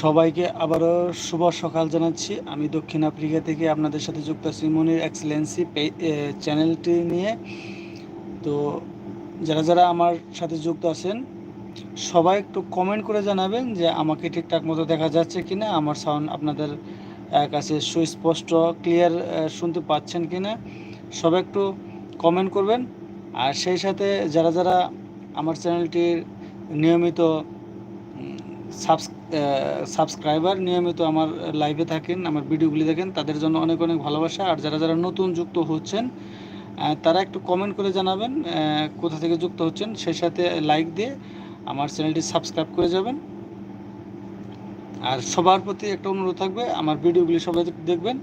সবাইকে আবারও শুভ সকাল জানাচ্ছি। আমি দক্ষিণ আফ্রিকা থেকে আপনাদের সাথে যুক্ত আছি মনির এক্সেলেন্সি চ্যানেলটি নিয়ে। তো যারা যারা আমার সাথে যুক্ত আছেন, সবাই একটু কমেন্ট করে জানাবেন যে আমাকে ঠিকঠাক মতো দেখা যাচ্ছে কি না আমার সাউন্ড আপনাদের কাছে সুস্পষ্ট ক্লিয়ার শুনতে পাচ্ছেন কি না সবাই একটু কমেন্ট করবেন। আর সেই সাথে যারা যারা আমার চ্যানেলটির নিয়মিত সাবস্ক্রাইবার নিয়মিত আমার লাইভে থাকেন, আমার ভিডিওগুলি দেখেন, তাদের জন্য অনেক অনেক ভালোবাসা। আর যারা যারা নতুন যুক্ত হচ্ছেন তারা একটু কমেন্ট করে জানাবেন কোথা থেকে যুক্ত হচ্ছেন, সেই সাথে লাইক দিয়ে আমার চ্যানেলটি সাবস্ক্রাইব করে যাবেন। আর সবার প্রতি একটা অনুরোধ থাকবে, আমার ভিডিওগুলি সবাই দেখবেন।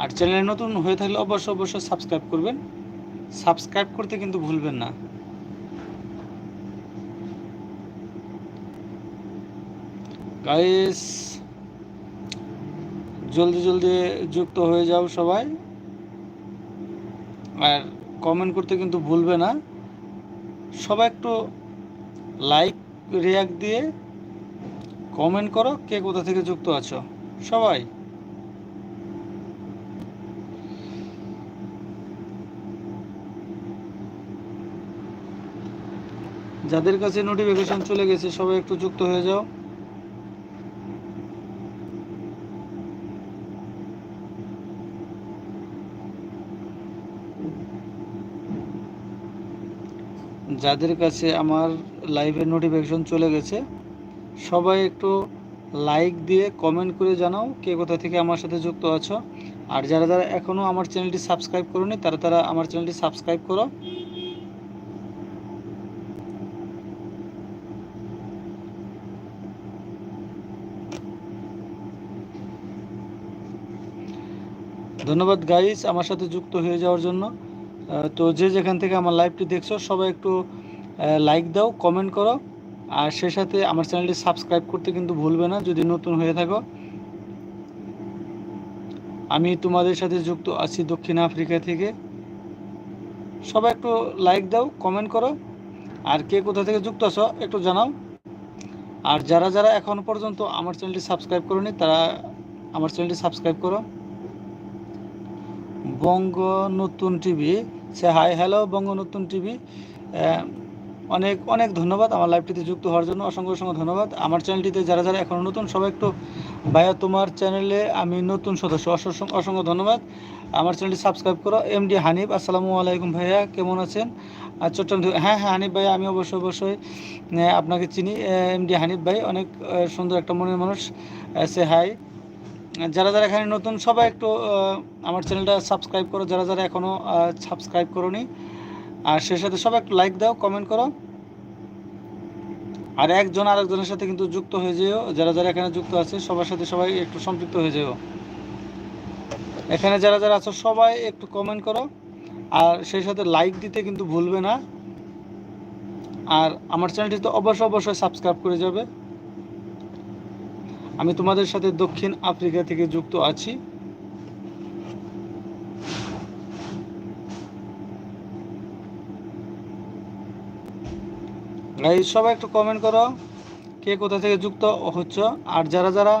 আর চ্যানেলে নতুন হয়ে থাকলে অবশ্যই অবশ্যই সাবস্ক্রাইব করবেন। সাবস্ক্রাইব করতে কিন্তু ভুলবেন না। গাইস জলদি জলদি যুক্ত হয়ে যাও সবাই। আর কমেন্ট করতে কিন্তু ভুলবে না। সবাই একটু লাইক রিয়াক্ট দিয়ে কমেন্ট করো কে কোথা থেকে যুক্ত আছো। সবাই। যাদের কাছে নোটিফিকেশন চলে গেছে, সবাই একটু যুক্ত হয়ে যাও। যাদের কাছে আমার লাইভের নোটিফিকেশন চলে গেছে, সবাই একটু লাইক দিয়ে কমেন্ট করে জানাও কে কোথা থেকে আমার সাথে যুক্ত আছো। আর যারা যারা এখনও আমার চ্যানেলটি সাবস্ক্রাইব করোনি, তারা তারা আমার চ্যানেলটি সাবস্ক্রাইব করো। ধন্যবাদ গাইস আমার সাথে যুক্ত হয়ে যাওয়ার জন্য। তো যে যেখান থেকে আমার লাইভটি দেখছ, সবাই একটু লাইক দাও কমেন্ট করো। আর সেই সাথে আমার চ্যানেলটি সাবস্ক্রাইব করতে কিন্তু ভুলবে না, যদি নতুন হয়ে থাকো। আমি তোমাদের সাথে যুক্ত আছি দক্ষিণ আফ্রিকা থেকে। সবাই একটু লাইক দাও কমেন্ট করো। আর কে কোথা থেকে যুক্ত আছো, একটু জানাও। আর যারা যারা এখন পর্যন্ত আমার চ্যানেলটি সাবস্ক্রাইব করোনি, তারা আমার চ্যানেলটি সাবস্ক্রাইব করো। Banga Natun TV. Say hi, hello Banga Natun TV অনেক অনেক ধন্যবাদ আমার লাইভটিতে যুক্ত হওয়ার জন্য। অসংখ্য অসংখ্য ধন্যবাদ। আমার চ্যানেলটিতে যারা যারা এখনও নতুন, সবাই একটু ভাইয়া, তোমার চ্যানেলে আমি নতুন সদস্য। অসংখ্য ধন্যবাদ। আমার চ্যানেলটি সাবস্ক্রাইব করো। এমডি হানিফ, আসসালামু আলাইকুম ভাইয়া, কেমন আছেন? আর চট্টগ্রাম হ্যাঁ হ্যাঁ হানিফ ভাই আমি অবশ্যই অবশ্যই আপনাকে চিনি। এমডি হানিফ ভাই, অনেক সুন্দর একটা মনের মানুষ। Say hi. যারা যারা এখানে নতুন, সবাই একটু আমার চ্যানেলটা সাবস্ক্রাইব করো। যারা যারা এখনও সাবস্ক্রাইব করোনি, আর সে সাথে সবাই একটু লাইক দাও কমেন্ট করো। আর একজন আরেকজনের সাথে কিন্তু যুক্ত হয়ে যেও। যারা যারা এখানে যুক্ত আছে, সবার সাথে সবাই একটু সম্পৃক্ত হয়ে যেও। এখানে যারা যারা আছো, সবাই একটু কমেন্ট করো। আর সেই সাথে লাইক দিতে কিন্তু ভুলবে না। আর আমার চ্যানেলটি তো অবশ্যই অবশ্যই সাবস্ক্রাইব করে যাবে। আমি তোমাদের সাথে দক্ষিণ আফ্রিকা থেকে যুক্ত আছি। এই সবাই একটু কমেন্ট করো, কে কোথা থেকে যুক্ত হচ্ছ? আর যারা যারা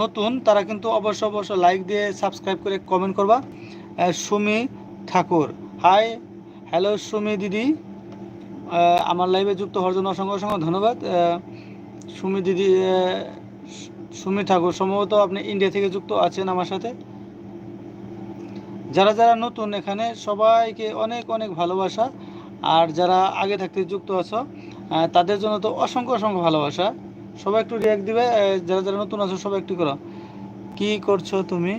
নতুন, তারা কিন্তু অবশ্য অবশ্য লাইক দিয়ে সাবস্ক্রাইব করে কমেন্ট করবা। সুমি ঠাকুর। হাই হ্যালো সুমি দিদি। আমার লাইভে যুক্ত হওয়ার জন্য অসংখ্য অসংখ্য ধন্যবাদ। সুমি দিদি সুমি ঠাকুর, সম্ভবত আপনি ইন্ডিয়া থেকে যুক্ত আছেন আমার সাথে। যারা যারা নতুন এখানে, সবাইকে অনেক অনেক ভালোবাসা। আর যারা আগে থাকতে যুক্ত আছো তাদের জন্য তো অসংখ্য অসংখ্য ভালোবাসা। সবাই একটু রিয়াক্ট দিবে যারা যারা নতুন আছো, সবাই একটু করো। কি করছ তুমি?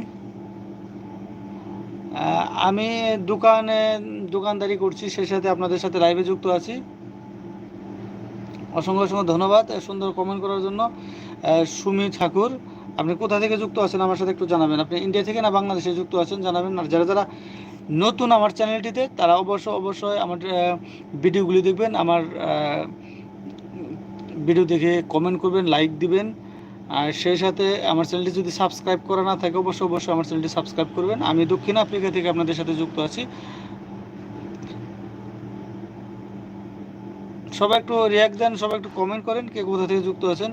আমি দোকানে দোকানদারি করছি, সেই সাথে আপনাদের সাথে লাইভে যুক্ত আছি। অসংখ্য অসংখ্য ধন্যবাদ সুন্দর কমেন্ট করার জন্য। সুমি ঠাকুর, আপনি কোথা থেকে যুক্ত আছেন আমার সাথে একটু জানাবেন। আপনি ইন্ডিয়া থেকে না বাংলাদেশে যুক্ত আছেন জানাবেন। আর যারা যারা নতুন আমার চ্যানেলটিতে তারা অবশ্যই অবশ্যই আমার ভিডিওগুলি দেখবেন, আমার ভিডিও দেখে কমেন্ট করবেন লাইক দিবেন। আর সেই সাথে আমার চ্যানেলটি যদি সাবস্ক্রাইব করা না থাকে, অবশ্যই অবশ্যই আমার চ্যানেলটি সাবস্ক্রাইব করবেন। আমি দক্ষিণ আফ্রিকা থেকে আপনাদের সাথে যুক্ত আছি। সবাই একটু রিয়াক্ট দেন, সবাই একটু কমেন্ট করেন কে কোথা থেকে যুক্ত আছেন।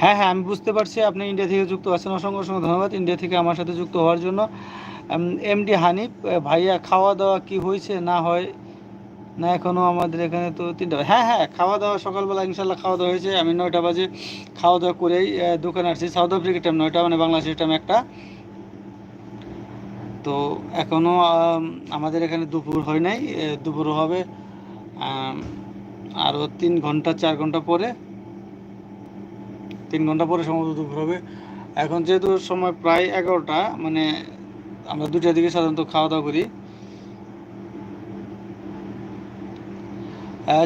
হ্যাঁ হ্যাঁ আমি বুঝতে পারছি আপনি ইন্ডিয়া থেকে যুক্ত আছেন। অসংখ্য অসংখ্য ধন্যবাদ ইন্ডিয়া থেকে আমার সাথে যুক্ত হওয়ার জন্য। এমডি হানিফ, ভাইয়া খাওয়া দাওয়া কি হয়েছে, না হয় না এখনও আমাদের এখানে তো তিনটা হ্যাঁ হ্যাঁ খাওয়া দাওয়া সকালবেলা ইনশাল্লাহ খাওয়া দাওয়া হয়েছে। আমি নয়টা বাজে খাওয়া দাওয়া করেই দোকানে আসছি। সাউথ আফ্রিকার টাইম নয়টা মানে বাংলাদেশের টাইম একটা। তো এখনও আমাদের এখানে দুপুর হয় নাই। দুপুর হবে আরও তিন ঘণ্টা, চার ঘণ্টা পরে। তিন ঘণ্টা পরে সম্ভবত দুপুর হবে। এখন যেহেতু সময় প্রায় এগারোটা মানে আমরা দুটার দিকে সাধারণত খাওয়া দাওয়া করি।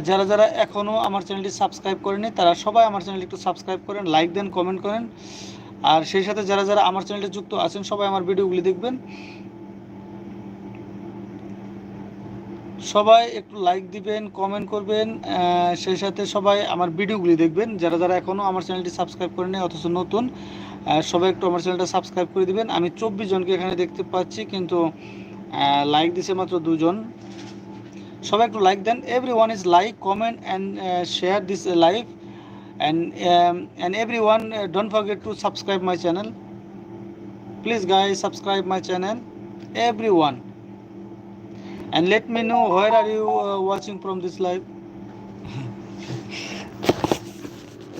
যারা যারা এখনও আমার চ্যানেলটি সাবস্ক্রাইব করেনি তারা সবাই আমার চ্যানেলটি একটু সাবস্ক্রাইব করেন, লাইক দেন, কমেন্ট করেন। আর সেই সাথে যারা যারা আমার চ্যানেলটি যুক্ত আছেন, সবাই আমার ভিডিওগুলি দেখবেন। সবাই একটু লাইক দিবেন, কমেন্ট করবেন সেই সাথে সবাই আমার ভিডিওগুলি দেখবেন। যারা যারা এখনও আমার চ্যানেলটি সাবস্ক্রাইব করেনি অথচ নতুন সবাই একটু আমার চ্যানেলটা সাবস্ক্রাইব করে দিবেন। আমি চব্বিশ জনকে এখানে দেখতে পাচ্ছি, কিন্তু লাইক দিছে মাত্র দুজন। সবাই একটু like then. Everyone is like comment and share this live and and everyone don't forget to subscribe my channel please guy subscribe my channel everyone and let me know where are you uh, watching from this live?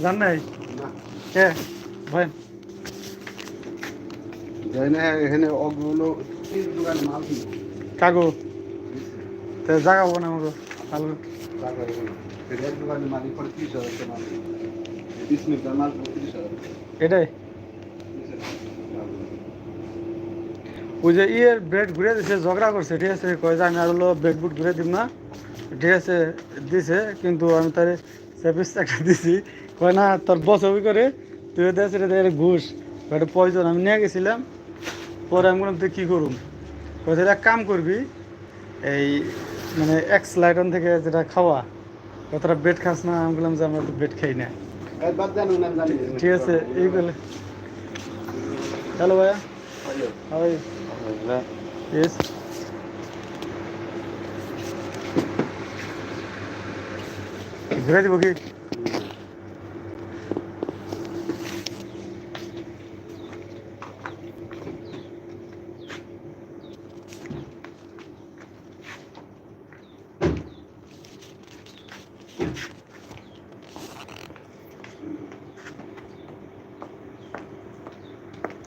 জান নাই না কে ভাই এখানে অগুলো তিন তে জাগাবো না আমাকে ভালো এটাই? ওই যে ইয়ের ব্রেড ঘুরে দিছে ঝগড়া করছে ঠিক আছে? কয় যে আমি আর হলো ব্রেড বুট ঘুরে দিব না। ঠিক আছে দিছে কিন্তু আমি তার সার্ভিস একটা দিছি। কয় না তোর বস হবি করে তুই দেশ এটা ঘুষ। একটা পয়জন আমি নিয়ে গেছিলাম। পরে আমি বললাম তুই কী কয় তাহলে এক কাম করবি এই মানে এক্স লাইটন থেকে যেটা খাওয়া কতটা বেড খাস না আমি বললাম যে আমরা তো বেড খাই না। বাদ দেন না জানি। ঠিক আছে এই বলে। হ্যালো ভাইয়া। হাই ইয়েস ঘুরে দিব কি?